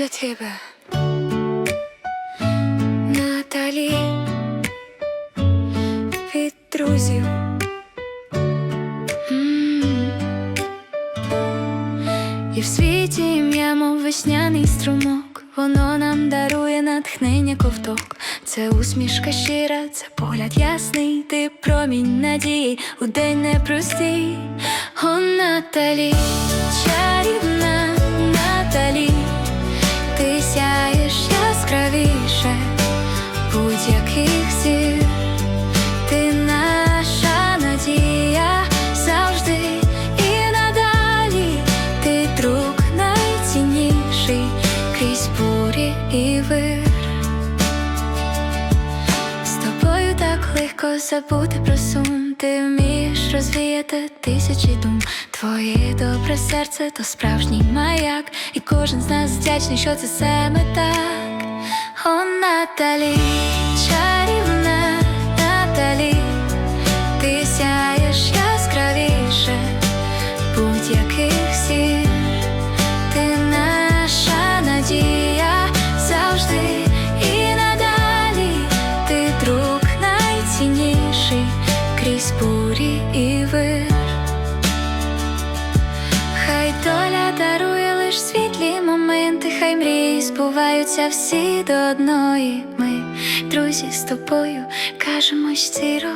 для тебе. Наталі від друзів. І в світі ім'я, мов весняний струмок, воно нам дарує натхнення ковток. Це усмішка щира, це погляд ясний, ти промінь надії у день непростий. О, Наталі, легко забути про сум. Ти вмієш розвіяти тисячі дум. Твоє добре серце то справжній маяк, і кожен з нас вдячний, що це саме так. О, Наталі, крізь бурі і вир. Хай доля дарує лиш світлі моменти, хай мрії збуваються всі до одної. Ми, друзі, з тобою кажемо щиро.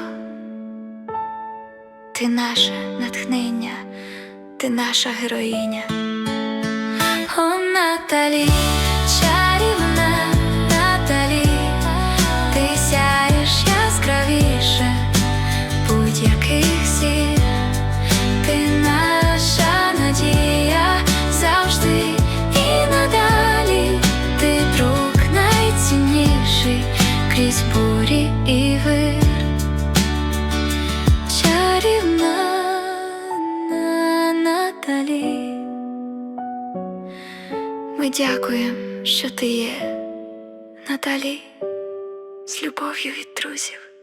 Ти наше натхнення, ти наша героїня. О, Наталі, Ми дякуємо, що ти є, Наталі, з любов'ю від друзів.